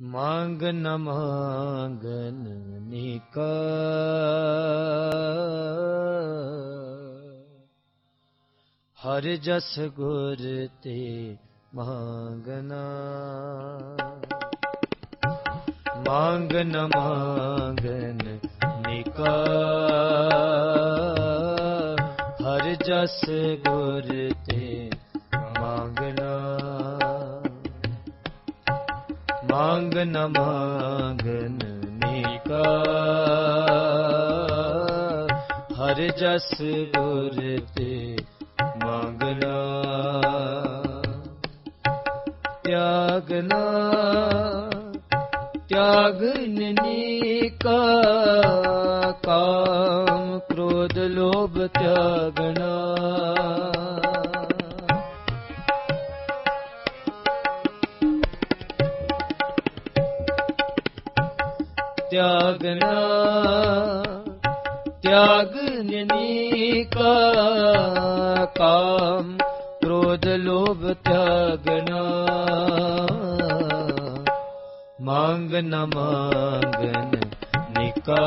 ਮੰਗ ਨ ਮੰਗਨ ਨਿਕਾ। ਹਰ ਜਸ ਗੁਰ ਤੇ ਮੰਗਨਾ। ਮੰਗ ਨ ਮੰਗਨ ਨਿਕਾ। ਹਰ ਜਸ ਗੁਰ ਮੰਗ ਨ ਮੰਗਨ ਨਿਕਾ। ਹਰ ਜਸ ਗੁਰ ਤੇ ਮੰਗਨਾ ਤਿਆਗਨਾ ਤਿਆਗਨਨੀ ਕਾ ਕਾਮ ਕ੍ਰੋਧ ਲੋਭ ਤਿਆਗਨਾ ਤਿਆਗਨਾ ਤਿਆਗਨਨੀ ਕਾ ਕਾਮ ਕ੍ਰੋਧ ਲੋਭ ਤਿਆਗਨਾ ਮੰਗ ਨ ਮੰਗਨ ਨਿਕਾ,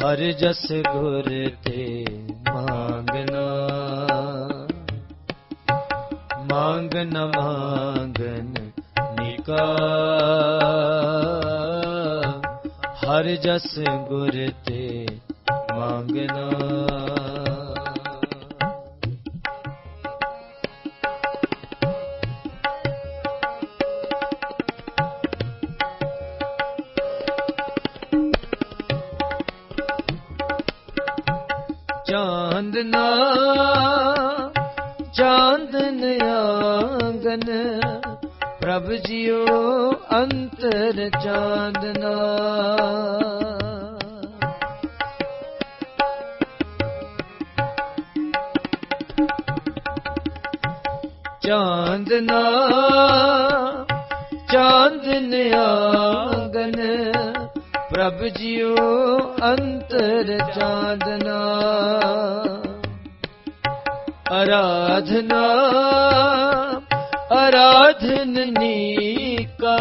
ਹਰ ਜਸ ਗੁਰ ਤੇ ਮੰਗਨਾ। ਮੰਗ ਮੰਗਨ ਨਿਕਾ ਹਰ ਜਸ ਗੁਰ ਤੇ ਮੰਗਨਾ ਚਾਂਦਨਾ ਚਾਂਦਨ ਆਂਗਨ ਪ੍ਰਭ ਜੀਓ ਅੰਤਰ ਚਾਂਦਨਾ ਚਾਂਦਨਾ ਚਾਂਦਨ ਆਂਗਨ ਪ੍ਰਭ ਜੀਓ ਅੰਤਰ ਚਾਂਦਨਾ ਆਰਾਧਨਾ ਆਰਾਧਨਨੀ ਕਾ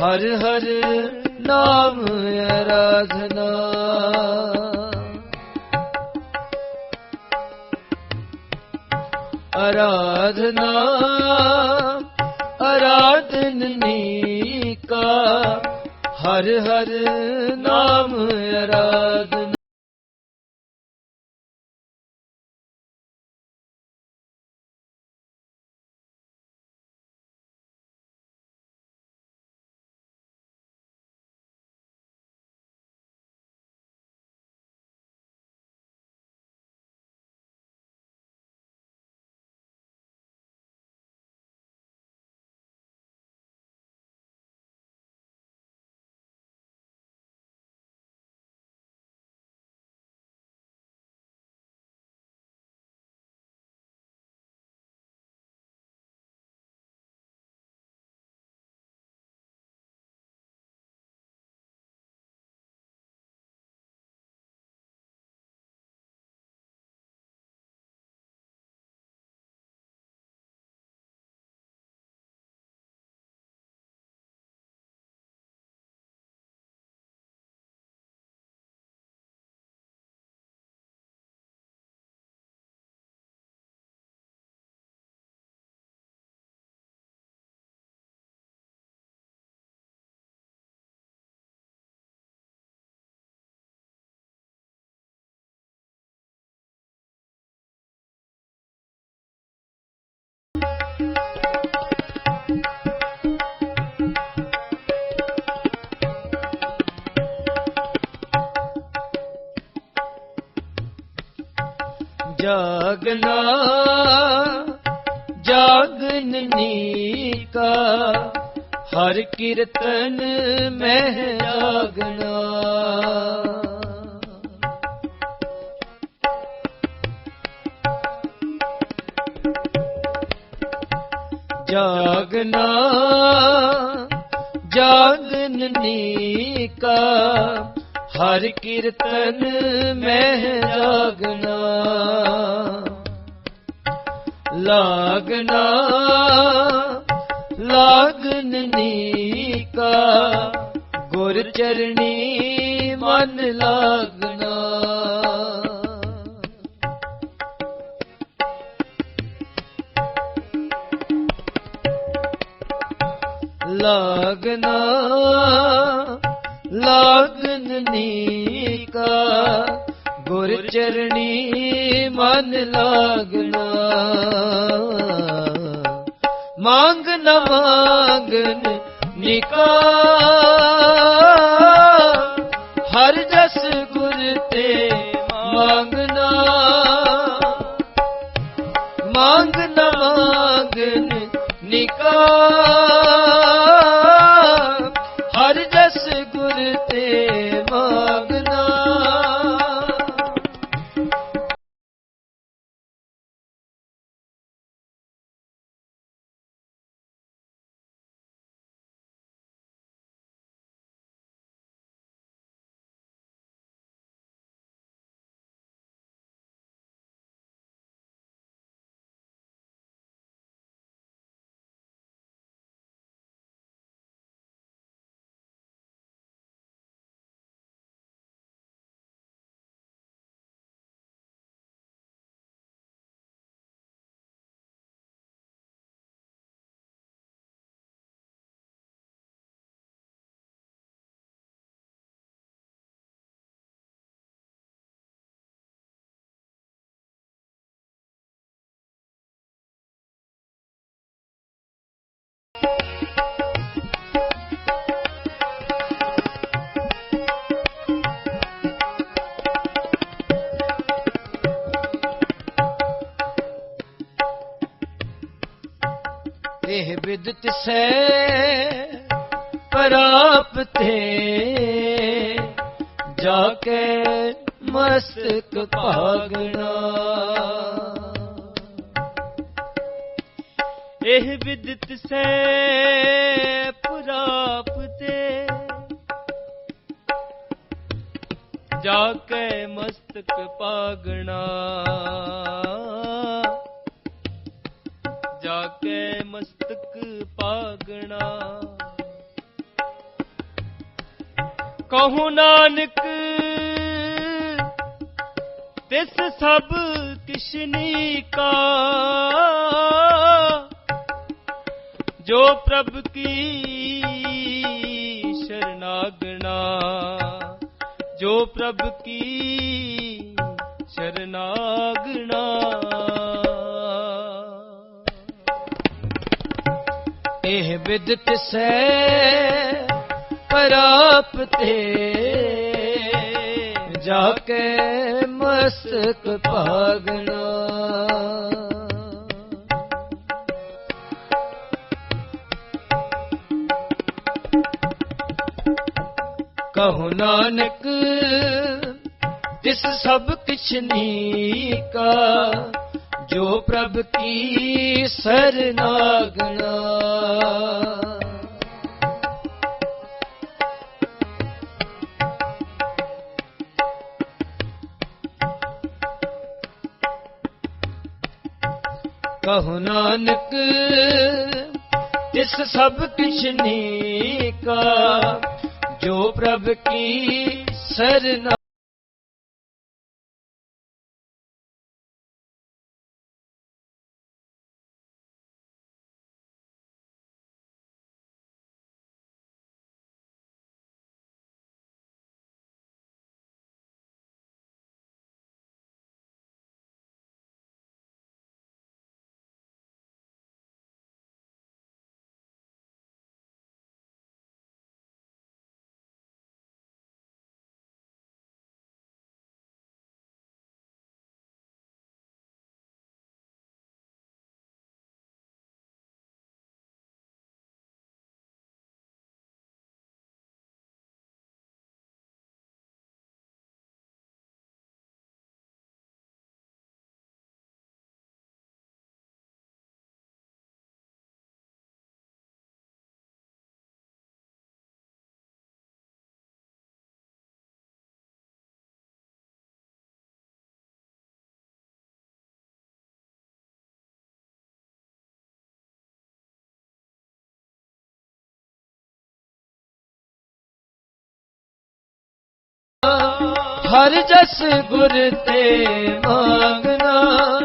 ਹਰ ਹਰ ਨਾਮ ਆਰਾਧਨਾ। ਆਰਾਧਨਾ ਆਰਾਧਨਨੀ ਕਾ ਹਰ ਹਰ ਨਾਮ ਆਰਾਧਨਾ। ਜਾਗਨਾ ਜਾਗਨਨੀ ਕਾ ਹਰ ਕੀਰਤਨ ਮਹਿ ਜਾਗਨਾ। ਜਾਗਨਾ ਜਾਗਨਨੀ ਕਾ ਹਰ ਕੀਰਤਨ ਮਹਿ ਜਾਗਨਾ ਲਾਗਨਾ ਲਾਗਨ ਨੀਕਾ ਗੁਰ ਚਰਣੀ ਮਨ ਲਾਗਨਾ ਲਾਗਨਾ ਲਾਗਨ ਨੀਕਾ, ਗੁਰ ਚਰਣੀ ਮਨ ਲਾਗਣਾ। ਮੰਗ ਨ ਮੰਗਨ ਨਿਕਾ, ਹਰ ਜਸ ਗੁਰ ਤੇ ਮੰਗਨਾ ਮੰਗ ਨ ਮੰਗਨ ਨਿਕਾ, ਹਰ ਜਸ ਗੁਰ ਇਹ ਵਿਦਤ ਸੈ ਪ੍ਰਾਪਤੇ ਜਾ ਕੇ ਮਸਤਕ ਭਾਗਣਾ। ਇਹ ਵਿਦਿਤ ਸੇ ਪ੍ਰਾਪਤੇ ਜਾ ਕੇ ਮਸਤਕ ਪਾਗਣਾ ਕਹੂ ਨਾਨਕ, ਤਿਸ ਸਭ ਕਿਸ਼ਨੀ ਕਾ। ਜੋ ਪ੍ਰਭ ਕੀ ਸ਼ਰਨਾਗਣਾ, ਜੋ ਪ੍ਰਭ ਕੀ ਸ਼ਰਨਾਗਣਾ। ਇਹ ਵਿਦਤ ਸੈ ਪ੍ਰਾਪਤੇ ਜਾ ਕੇ ਮਸਕ ਭਾਗਣਾ। ਕਹੋ ਨਾਨਕ ਤਿਸ ਸਭ ਕਿਛ ਨੀਕਾ, ਜੋ ਪ੍ਰਭ ਕੀ ਸਰਨਾਗਣਾ। ਕਹੋ ਨਾਨਕ ਇਸ ਸਭ ਕਿਛ ਨੀਕਾ ਜੋ ਪ੍ਰਭ ਕੀ ਸਰਨਾ ਹਰ ਜਸ ਗੁਰ ਤੇ ਮੰਗਣਾ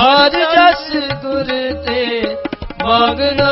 ਹਰ ਜਸ ਗੁਰ ਤੇ ਮੰਗਣਾ।